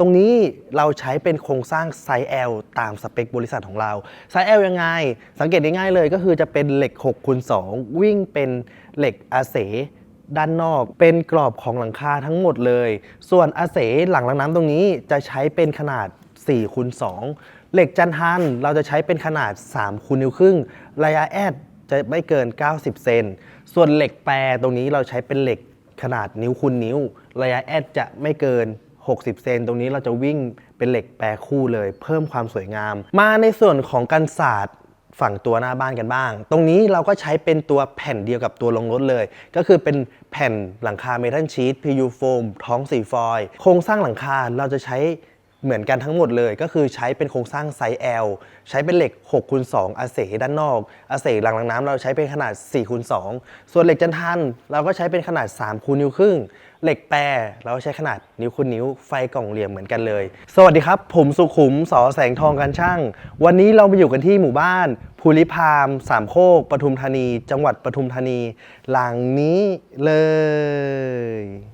ตรงนี้เราใช้เป็นโครงสร้างไซส์ L ตามสเปคบริษัทของเรา ไซส์ L ยังไง สังเกตง่ายๆเลยก็คือจะเป็นเหล็ก6คูณ2วิ่งเป็นเหล็กอาเสด้านนอกเป็นกรอบของหลังคาทั้งหมดเลย ส่วนอาเสหลังรางน้ำตรงนี้จะใช้เป็นขนาด4คูณ2เหล็กจันทันเราจะใช้เป็นขนาด3คูณนิ้วครึ่ง ระยะแอดจะไม่เกิน 90 เซน ส่วนเหล็กแปรตรงนี้เราใช้เป็นเหล็กขนาดนิ้วคูณนิ้ว ระยะแอดจะไม่เกิน 60 เซนตรงนี้เราจะวิ่งเป็นเหล็กแปรคู่เลย เพิ่มความสวยงาม มาในส่วนของกันศาสตร์ฝั่งตัวหน้าบ้านกันบ้าง ตรงนี้เราก็ใช้เป็นตัวแผ่นเดียวกับตัวลงรถเลย ก็คือเป็นแผ่นหลังคาเมทัลชีต PU โฟมท้องสีฟอยล์โครงสร้างหลังคาเราจะใช้ เหมือนกันทั้งหมดเลย ก็คือใช้เป็นโครงสร้างไซส์ L ใช้เป็นเหล็ก6คูณ2อาเสด้านนอกอาเสหลังรางน้ำเราใช้เป็นขนาด4คูณ2ส่วนเหล็กจันทันเราก็ใช้เป็นขนาด3คูณนิ้วครึ่ง เหล็กแปรเราใช้ขนาดนิ้วคูณนิ้วไฟกล่องเหลี่ยมเหมือนกันเลย สวัสดีครับ ผมสุขุมสอแสงทองกันช่าง วันนี้เรามาอยู่กันที่หมู่บ้านภูริพามสามโคกปทุมธานี จังหวัดปทุมธานี หลังนี้เลย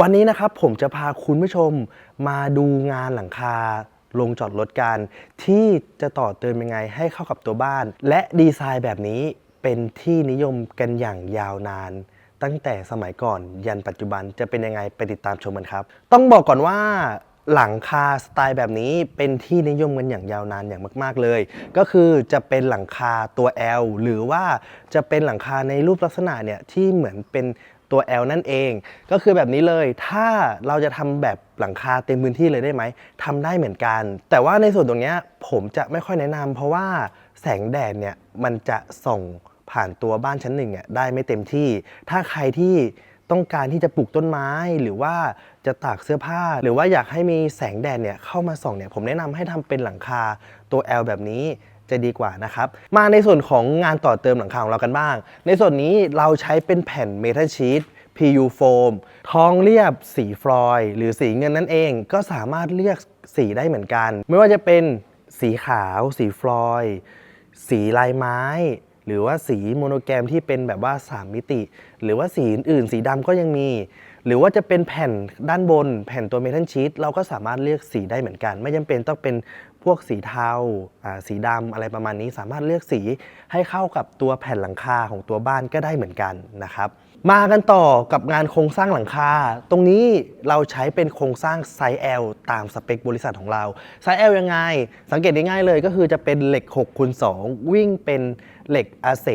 วันนี้นะครับผมจะพาคุณผู้ชมมาดูงานหลังคาลงจอดรถกัน ที่จะต่อเติมยังไงให้เข้ากับตัวบ้าน และดีไซน์แบบนี้เป็นที่นิยมกันอย่างยาวนาน ตั้งแต่สมัยก่อนยันปัจจุบันจะเป็นยังไงไปติดตามชมกันครับ ต้องบอกก่อนว่าหลังคาสไตล์แบบนี้เป็นที่นิยมกันอย่างยาวนานอย่างมาก ๆ เลย ก็คือจะเป็นหลังคาตัว L หรือว่าจะเป็นหลังคาในรูปลักษณะเนี่ยที่เหมือนเป็น ตัว L นั่นเอง ก็คือแบบนี้เลย ถ้าเราจะทำแบบหลังคาเต็มพื้นที่เลยได้ไหมทำได้เหมือนกัน แต่ว่าในส่วนตรงนี้ผมจะไม่ค่อยแนะนำเพราะว่าแสงแดดเนี่ยมันจะส่องผ่านตัวบ้านชั้นหนึ่งเนี่ยได้ไม่เต็มที่ ถ้าใครที่ต้องการที่จะปลูกต้นไม้หรือว่าจะตากเสื้อผ้า หรือว่าอยากให้มีแสงแดดเนี่ยเข้ามาส่องเนี่ยผมแนะนำให้ทำเป็นหลังคาตัว L แบบนี้ จะดีกว่านะครับ มาในส่วนของงานต่อเติมหลังคาของเรากันบ้าง ในส่วนนี้เราใช้เป็นแผ่นเมทัลชีต PU โฟมทองเรียบสีฟลอยหรือสีเงินนั่นเอง ก็สามารถเลือกสีได้เหมือนกัน ไม่ว่าจะเป็นสีขาว สีฟลอยสีลายไม้ หรือว่าสีโมโนแกรมที่เป็นแบบว่า 3 มิติ หรือว่าสีอื่น สีดำก็ยังมี หรือว่าจะเป็นแผ่นด้านบน แผ่นตัวเมทัลชีตเราก็สามารถเลือกสีได้เหมือนกัน ไม่จำเป็นต้องเป็นพวกสีเทาสีดำอะไรประมาณนี้ สามารถเลือกสีให้เข้ากับตัวแผ่นหลังคาของตัวบ้านก็ได้เหมือนกันนะครับ มากันต่อกับงานโครงสร้างหลังคา ตรงนี้เราใช้เป็นโครงสร้างไซส์ L ตามสเปคบริษัทของเรา ไซส์ L ยังไง สังเกตง่ายเลยก็คือจะเป็นเหล็ก6คูณ2วิ่งเป็นเหล็กอาเส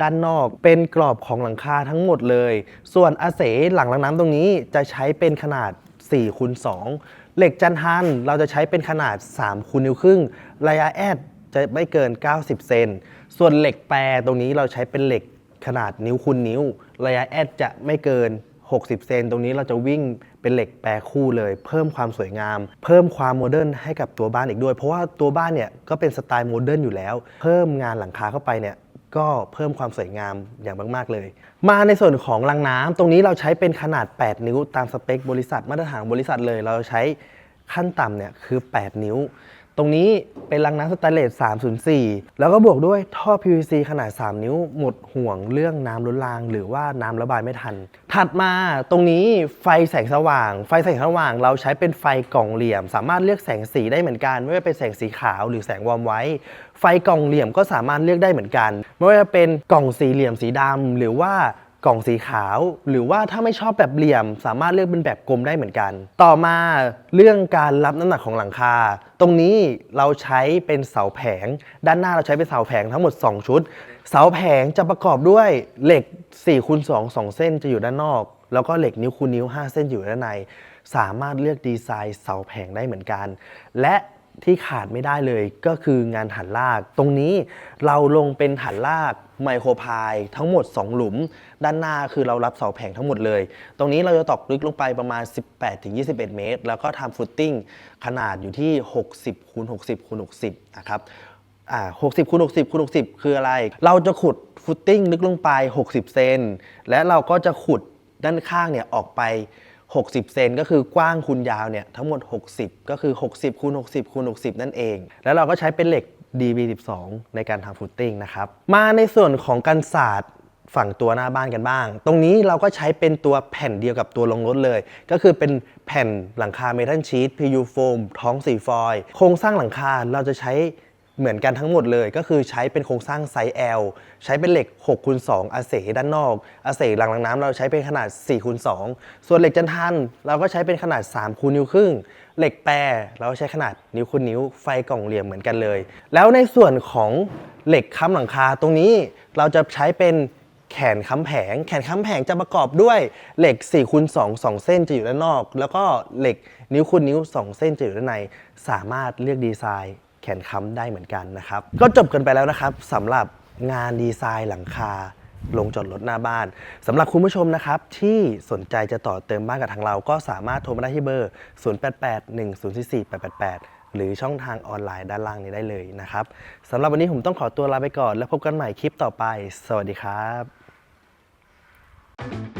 ด้านนอกเป็นกรอบของหลังคาทั้งหมดเลย ส่วนอาเสหลังรางน้ำตรงนี้จะใช้เป็นขนาด4คูณ2เหล็กจันทันเราจะใช้เป็นขนาด3คูณนิ้วครึ่ง ระยะแอดจะไม่เกิน 90 เซน ส่วนเหล็กแปรตรงนี้เราใช้เป็นเหล็กขนาดนิ้วคูณนิ้ว ระยะแอดจะไม่เกิน 60 เซน ตรงนี้เราจะวิ่งเป็นเหล็กแปรคู่เลย เพิ่มความสวยงาม เพิ่มความโมเดิร์นให้กับตัวบ้านอีกด้วย เพราะว่าตัวบ้านเนี่ยก็เป็นสไตล์โมเดิร์นอยู่แล้ว เพิ่มงานหลังคาเข้าไปเนี่ย ก็เพิ่มความสวยงามอย่างมาก ๆ เลย มาในส่วนของรังน้ำตรงนี้เราใช้เป็นขนาด 8 นิ้วตามสเปคบริษัทมาตรฐานบริษัทเลย เราใช้ขั้นต่ำเนี่ยคือ 8 นิ้ว ตรงนี้เป็นรางน้ำสแตนเลส 304 แล้วก็บวกด้วยท่อ PVC ขนาด 3 นิ้ว หมดห่วงเรื่องน้ำล้นราง หรือว่าน้ำระบายไม่ทัน ถัดมาตรงนี้ไฟแสงสว่าง ไฟแสงสว่างเราใช้เป็นไฟกล่องเหลี่ยม สามารถเลือกแสงสีได้เหมือนกัน ไม่ว่าเป็นแสงสีขาวหรือแสงวอร์มไว้ ไฟกล่องเหลี่ยมก็สามารถเลือกได้เหมือนกัน ไม่ว่าจะเป็นกล่องสี่เหลี่ยมสีดำหรือว่า กล่องสีขาว หรือว่าถ้าไม่ชอบแบบเหลี่ยม สามารถเลือกเป็นแบบกลมได้เหมือนกัน ต่อมาเรื่องการรับน้ำหนักของหลังคา ตรงนี้เราใช้เป็นเสาแผง ด้านหน้าเราใช้เป็นเสาแผงทั้งหมด 2 ชุด เสาแผงจะประกอบด้วยเหล็ก4คูณ2 2 เส้นจะอยู่ด้านนอก แล้วก็เหล็กนิ้วคูณนิ้ว 5 เส้นอยู่ด้านใน สามารถเลือกดีไซน์เสาแผงได้เหมือนกัน และ ที่ขาดไม่ได้เลยก็คืองานหันลาก ตรงนี้เราลงเป็นหันลากไมโครพายทั้งหมด 2 หลุม ด้านหน้าคือเรารับเสาแผงทั้งหมดเลย ตรงนี้เราจะตอกลึกลงไปประมาณ 18-21 เมตร แล้วก็ทำฟุตติ้งขนาดอยู่ที่ 60คูณ60คูณ60 นะครับอ่า60คูณ60คูณ60 คืออะไร เราจะขุดฟุตติ้งลึกลงไป 60 เซนและเราก็จะขุดด้านข้างเนี่ยออกไป 60 เซนก็คือกว้างคูณยาวเนี่ยทั้งหมด 60 ก็คือ 60คูณ60คูณ60 นั่นเอง แล้วเราก็ใช้เป็นเหล็ก DB12 ในการทำฟุตติ้งนะครับ มาในส่วนของการศาสตร์ฝั่งตัวหน้าบ้านกันบ้าง ตรงนี้เราก็ใช้เป็นตัวแผ่นเดียวกับตัวลงรถเลย ก็คือเป็นแผ่นหลังคาเมทัลชีต PU โฟมท้องสีฟอยล์โครงสร้างหลังคาเราจะใช้ เหมือนกันทั้งหมดเลยก็คือใช้เป็นโครงสร้างไซส์ L ใช้เป็นเหล็ก6คูณ2อาเสด้านนอกอาเสหลังลังน้ำเราใช้เป็นขนาด4คูณ2ส่วนเหล็กจันทันเราก็ใช้เป็นขนาด3คูณนิ้วครึ่ง เหล็กแปรเราใช้ขนาดนิ้วคูณนิ้วไฟกล่องเหลี่ยมเหมือนกันเลย แล้วในส่วนของเหล็กค้ำหลังคาตรงนี้เราจะใช้เป็นแขนค้ำแผง แขนค้ำแผงจะประกอบด้วยเหล็ก4คูณ2 2 เส้นจะอยู่ด้านนอก แล้วก็เหล็กนิ้วคูณนิ้ว 2 เส้นจะอยู่ด้านใน สามารถเลือกดีไซน์ แขนค้ำได้เหมือนกันนะครับ ก็จบกันไปแล้วนะครับสำหรับงานดีไซน์หลังคาลงจอดรถหน้าบ้านสำหรับคุณผู้ชมนะครับที่สนใจจะต่อเติมบ้านกับทางเราก็สามารถโทรมาได้ที่เบอร์ 0881044888 หรือช่องทางออนไลน์ด้านล่างนี้ได้เลยนะครับสำหรับวันนี้ผมต้องขอตัวลาไปก่อน แล้วพบกันใหม่คลิปต่อไป สวัสดีครับ